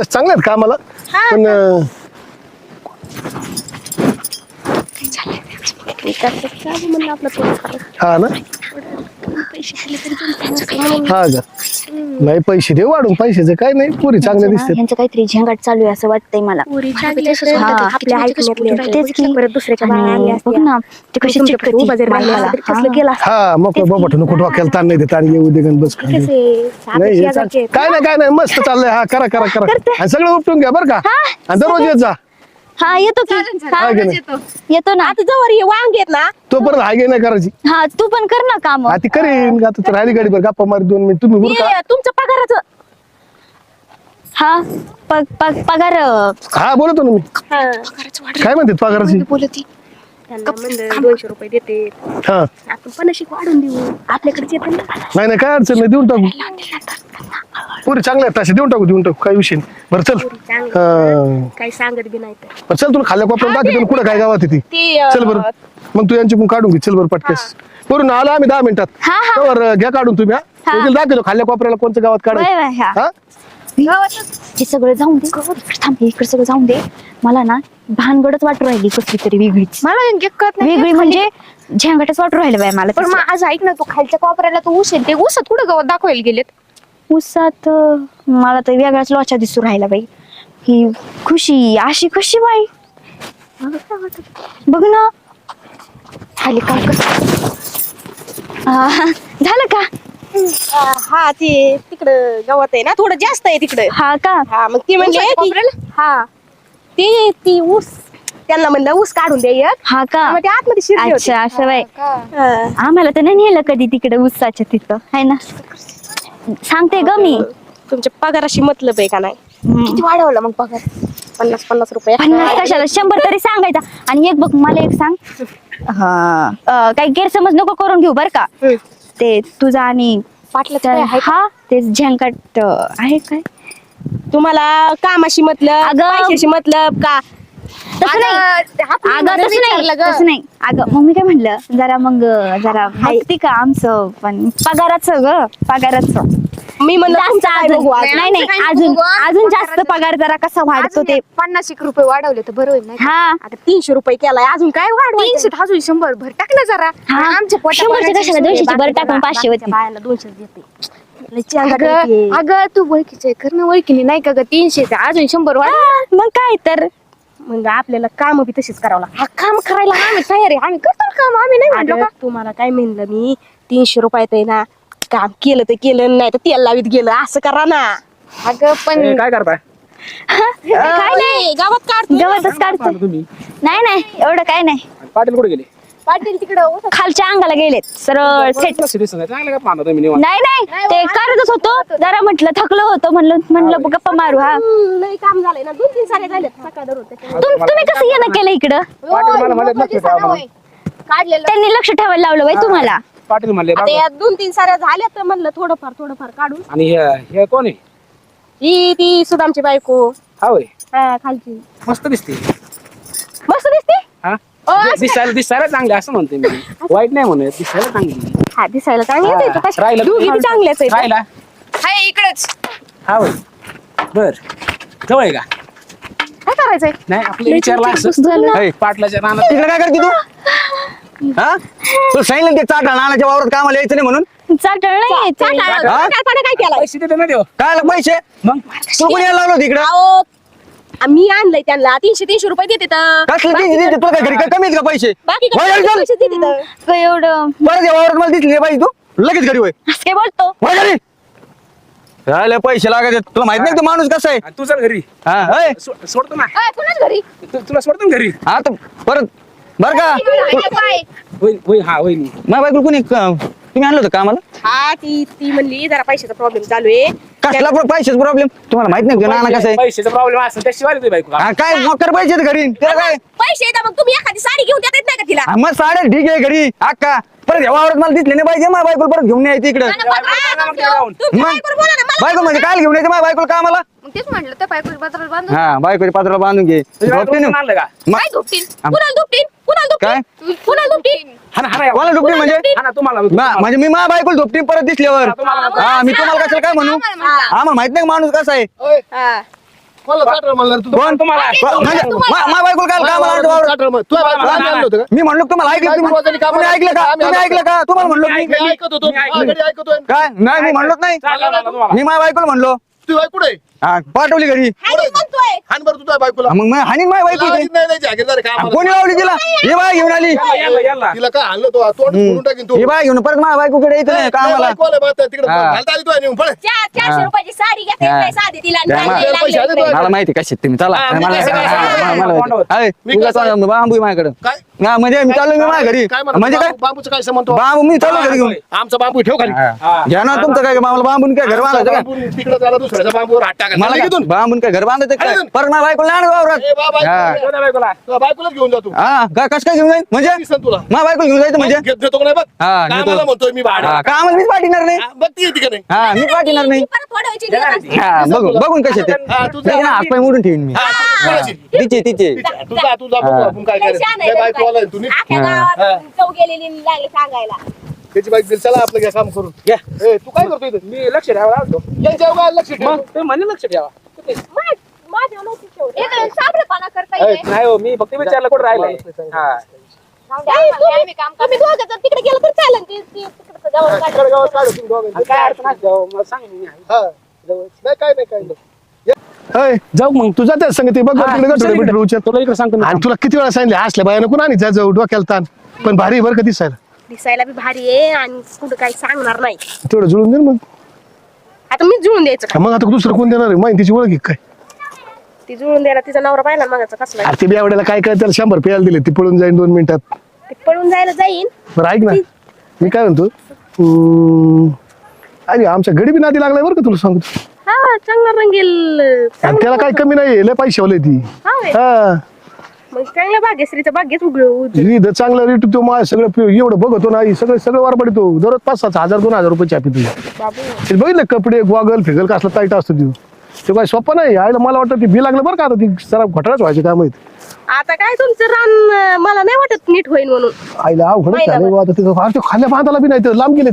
चांगले आहेत कामाला पण अं, म्हणलं आपलं थोडं हा ना. हा का? नाही पैसे देऊ वाढून पैशाचं काय नाही पुरी चांगले दिसतात ह्यांचं काहीतरी झंगाट चालू आहे असं वाटतंय मला चांगल्या हा, आपल्या आपल्या ऐकण्यातल्या ऐकण्यातल्या. तेच की परत दुसऱ्याच्या बाळा आल्या आणि बघ असत्या. ना ते कशी तुमच्या चिटकती उभा जर राहिला माळाला. असता तरी कसलं गेला असता. हा मग बाबा नको डोक्याला ताण नाही देत आणि येऊ दे गण बस खाली. कसे साधे नाही हे शेजारचे चाल- आहेत. काय नाही काय नाही मस्त चाललंय हा करा करा करा आणि सगळं उपटून घ्या बरं का आणि दररोज येत जा हा येतो की. हा, की येतो. ना. आता जवळ हे वांग आहेत ना. तो परत हाय नाही करायची? हा तू पण कर ना काम. हा ती करीन. आता तर राहिली गाडी बरं गप्पा मारी दोन मिनिट. तुम्ही उरका. ते तुमचं पगाराचं. हा पग- पग- पगार. अं, हा बोलतो ना मी. काय म्हणते पगाराची? त्यांना म्हणलं दोनशे रुपये देते. हा. आपण पन्नाशी वाढून देऊ. आपल्याकडे येतं ना. नाही नाही काय अडचण नाही. देऊन टाकू. पुरी आहेत. तशा देऊन टाकू देऊन टाकू. काय विषय नाही. बरं चल. चांगलं हा. काही सांगत बी नाही तर बरं चल तुला खाल्ल्या कोपऱ्यात कुठं काय गावात आहे ती? ती अं, चल बरं. मग तू यांची पण काढून घे. चल बरं पटकेस वरून आला आम्ही दहा मिनिटात. हा, हा. तर घ्या काढून तुम्ही हा. हा. दाखवतो खाल्ल्या कोपऱ्याला कोणत्या गावात काढायचं. हा. हा? हे सगळं जाऊन दे. इकडे थांब इकडे सगळं जाऊन दे. मला ना भानगडच वाटू राहिली कसली तरी वेगळीच. मला नेमकी कळत नाही. वेगळी म्हणजे झेंगाटच वाटू राहिलं बाय मला पण आज ऐक ना तू खालच्या कोपऱ्याला तू आहे ते ऊसात कुठं गावात दाखवायला गेलेत? उसात मला तर वेगळाच लोचा दिसू राहिला बाई. ही खुशी अशी खुशी बाई. बघ ना. खाली काय झालं का? हा ते तिकडं गावात आहे ना थोडं जास्त आहे तिकडं. हा का? हा मग ती म्हणजे ऊसाच्या ती- हा. ते ती ऊस. त्यांना म्हणलं ऊस काढून दे एक. हा का? मग ते आतमध्ये शिरले होते. अच्छा असं बाई. हा. आम्हाला तर नाही नेलं कधी तिकडे उसाच्या तिथं आहे ना? सांगते ग मी. तुमच्या पगाराशी मतलब आहे का नाही? किती वाढवलं मग पगार? पन्नास पन्नास रुपये. पन्नास कशाला? शंभर तरी सांगायचा. आणि एक बघ मला एक सांग. हा. अं, काही गैरसमज नको करून घेऊ बर का? हम्म. ते तुझा आणि पाटलाचं काय आहे? का? हा ते झंकट अं, आहे काय? तुम्हाला कामाशी मतलब अगं. पैशाशी मतलब का? तसं नाही. अगं, तसं नाही. तसं अगं मग मी काय म्हणलं? जरा मग जरा माहिती का आमचं? पण पगाराचं ग पगाराचं. मी म्हणलं जास्त तुमचं काय अजून. बघू? आज? नाही अजून. अजून जास्त पगार जरा कसा वाढतो ते. पन्नास एक रुपये वाढवले तर बरं होईल नाही का? हा. आता तीनशे रुपये केलाय अजून काय वाढवायचं? तीनशे अजून शंभर भर टाक ना जरा. हा. आमच्या पोटा शंभरचे कशाला. दोनशेचे बरं बाकीच्या टाकून पाचशे होती. बायांना दोनशे देते. चांगलं अगं देते. अगं तू ओळखीचे कर ना ओळखीने नाही का ग? तीनशे अजून शंभर वाढ हा, मग काय तर. मग आपल्याला काम बी तशीच करावं लागतात हा काम करायला आम्ही तयार आहे. आम्ही करतो ना काम. आम्ही नाही म्हणलो का? तुम्हाला काय म्हणलं मी? तीनशे रुपयात आहे ना काम केलं तर केलं नाही तर तेल लावीत गेलं. असं करा ना. अगं पण काय करताय? काय नाही. गावात काढतो गवतच काढतो. तुम्ही. नाही नाही. एवढं काय नाही. पाटील कुठे गेले? पाटील तिकडं खालच्या अंगाला गेलेत. सरळ सेट? नाही. नाही ते करतच होतो. जरा म्हटलं थकलो होतो म्हणलं म्हणलं गप्पा मारू हा. लय काम झालंय ना. दोन तीन सारे झाले सकाळ धरून त्याच्यामुळे. तुम तुम्ही कसं येणं केलं इकडं? पाटील मला म्हणून. काढलेलं. त्यांनी लक्ष ठेवायला लावलं बाई तुम्हाला. पाटील म्हणले आता बघा. या दोन तीन साऱ्या झाल्या तर म्हणलं थोडंफार थोडंफार काढून. आणि हे हे कोण आहे? ही ती सुदामची बायको. हा होय. हा खालची. मस्त दिसते. मस्त दिसते? हा दिसायला दिसायला चांगले असं म्हणते मी. वाईट नाही म्हणत दिसायला चांगली. हा दिसायला चांगली आहे ती. कशी- राहिला. दोघी बी चांगल्याच राहिला. हाय इकडच. हा होय. बर. जवळ आहे का? काय करायचंय? नाही आपलं विचारला असं. होय, पाटलाच्या रानात तिकडे काय करते तू? हा? तू सांगितलं ते चाटा नानाच्या वावरात कामाला यायचं नाही म्हणून? चाटळ नाही. हा? काय केलं पैसे देते ना देव. काय आलं पैसे? मग? तू कोणी यायला लावलं तिकडे अहो मी आणलंय त्यांना. तीनशे तीनशे रुपये देते तर. कसलं तुला काय घरी काय? कमी आहेत का पैसे? बाकी. पैसे देते तर. काय एवढं परत या वावरात मला दिसली नाही पाहिजे तू. लगेच घरी होय असं काय बोलतो? घरी. राहिले पैसे लागायचे. तुला माहीत नाही का तो माणूस कसा आहे? आणि तू चल घरी. हा होय. सो- सोडतो ना. अय, कुणाच घरी? तू- तुला सोडतो ना घरी. हा तर परत. बर का? काय होय हा होय मी माझ्या बायको कोणी क- तुम्ही आणलं होतं कामाला? हा ती ती म्हणली जरा पैशाचा प्रॉब्लेम चालू आहे. कसला पैशाचा प्रॉब्लेम तुम्हाला माहीत नाही का नाना कसं आहे? पैशाचा प्रॉब्लेम असेल त्याशिवाय तुझी बायको. का? हा, काय मकर पैसे आहेत घरी? त्याला काय? पैसे येतात मग तुम्ही एखादी साडी घेऊन देत नाही का तिला? हा, मग साडे ठीक आहे घरी. अक्का परत या वावरात मला दिसले नाही पाहिजे माझ्या बायको परत घेऊन यायचं इकडे. ना मग तिला जाऊन. तुमच्या मग बायकोला बोला ना मला बायको म्हणजे काय घेऊन यायचं माझ्या बायकोला कामाला? मग तेच म्हटलं त्या बाजारात बांधून हा बायकोच्या पात्राला बांधून घे. झोपते ना. आणलं का? मग- काय धुपटीन कुणाला दुपटीन कुणाला काय? दुपटीन कुणाला दुपटीन हा ना, हा ना, कोणाला डुबली म्हणजे? हा ना तुम्हाला मा- म्हणजे मी माझ्या बायकोला झोपटी परत दिसल्यावर. तुम्हाला- हा मी तुम्हाला कशाला काय म्हणू? म्हणता. आम्हाला माहीत नाही का माणूस कसा आहे? हा. कोणाला चाटळ म्हणणार तू? कोण? तुम्हाला. म्हणजे मा- मा बायको काय वावरात? आम्ही आणलं होतं का? मी म्हणलो का तुम्हाला ऐकलं? तुम्ही ऐकलं का? तुम्ही ऐकलं का? तुम्हाला म्हणलो मी मी ऐकत होतो. मी ऐकलं. हा, ऐकतोय काय? नाही मी म्हणलोच नाही. चाललं ना तुम्हाला. मी माझ्या बायकोला म्हणलो. तू बाई कुठे हा, पाठवली घरी हानी म्हणतोय हान बरं तुझ्या बायकोला मग मी हाणीन माझ्या बायको लावायची नाही नाही जागीरदार आहे हा, कामाला. कोणी लावली तिला हे बाय घेऊन आली याला, याला, याला. तिला काय आणलं तो तोंड फोडून टाकीन तू हे बाय घेऊन परत माझ्या बायकोकडे येत नाही कामाला बायको आलं बा, तिकडे हा. घालता आली तू नेऊन पळ चार चारशे रुपयाची साडी घेते हा. काय साधी तिला आणि द्या काय मला. लागले माहिती कशी तुम्ही चला हा, मी मला कसं काय सांगू? मला तोंडावर. माहिती. अय, मी तुझा कसं- तो बांबू आहे माझ्याकडे काय म्हणजे मी चाललो मी माझ्या घरी काय म्हणतो? म्हणजे काय बांबू- बांबूचं काय संबंध बांबू मी चाललो घरी घेऊन आमचा बांबू ठेव खाली हा. घ्या ना तुमचं काय मला बांबून काय घर बांधायचं का तिकडे झाला दुसऱ्याच्या बांबूवर हात टाकायचा. मला काय. बांबून काय घर बांधायचं काय अरे. परत माझ्या बायकोला आण वावरात ए, बा, बायको- हा. बायकोला? बायकोलाच घेऊन जातो हा काय कसं काय घेऊन जाईल म्हणजे दिसन तुला माझ्या बायको घेऊन जायचं म्हणजे घेत घेतो का नाही बघ हा, घेतो. कामाला म्हणतोय मी भाडं. हा, का आम्हाला मीच पाठवणार नाही हा, बघ ती येते का नाही हा मी पाठवणार नाही परत नाही? हा बघू बघून कसे ते हा, तुझं- नाही ना, हातपाय मोडून ठेवीन मी हा? तिचे तिचे. तुझा तुझा बघू आपण काय करायचं त्या रे बायकोवाला. आहे तुम्ही? लागले सांगायला. त्याची बाईक दिली चला आपलं घ्या काम करून. घ्या. ए, तू काय करतोय इथं? मी लक्ष ठेवा लागतो यांच्या लक्ष ठेव. मग? ते म्हणे लक्ष ठेवा. करता अय, नाही हो मी फक्त विचारलं कुठं राहिलंय. हा. तुम्ही तुम्ही तिकडे गेलं तर चालेल ते- ते तिकडचं गावात काढलं. तिकडे गावात काढू तुम्ही दोघांनी. आणि काय अडचण असते हो, मला सांग मी आहे. हा. नाही काय नाही काय नाही. अय, जाऊ मग तुझा त्याच संगती बघ हा, तिकडे चल गठुडे इकडे. बिठुडे तुला इकडे सांगतो मी. आणि तुला किती वेळा सांगितले असल्या बाया नको आणि जा जाऊ डोक्याला ताण. पण भारी बरं का दिसायला. दिसायला बी भारी आहे आणि कुठं काही सांगणार नाही. तेवढं जुळून दे ना मग. आता मी जुळून द्यायचं का? मग आता दुसरं कोण देणार आहे? माहितीची ओळख आहे काय? ती जुळून द्यायला तिचा नवरा पाहिला कसला? अरे ते बी एवढ्याला काय काय त्याला शंभर पेयाला दिले ती पळून जाईन दोन मिनिटात. ते पळून जायला जाईन. बरं ऐक ना. मी काय म्हणतो? हम्म, अरे आमच्या गडी बी नादी लागलाय बरं का तुला सांगतो? चांगला रंगील आणि त्याला काय कमी नाही लय पैसे वाले ती. हा होय. हा. मग चांगल्या भाग्यश्रीचा भाग्यच उघड इथं चांगलं रेट तो माझ्या सगळं एवढं बघतो ना सगळं सगळं वारपडी तो दररोज पाच सात हजार दोन हजार रुपये चापी तुझी. बाबू. ते बघितलं कपडे गॉगल फिगल कसला टाईट असतो ती ते काय सोपं नाही. आयला मला वाटतं ती बी लागलं बरं का आता ती जरा घोटाळाच व्हायची काय माहीत. आता काय तुमचं रान अं, मला नाही वाटत नीट होईल म्हणून. आईला अवघडच. झालं आता तिथं फार ते खाल्या बांधायला बी नाही तर लांब गेले.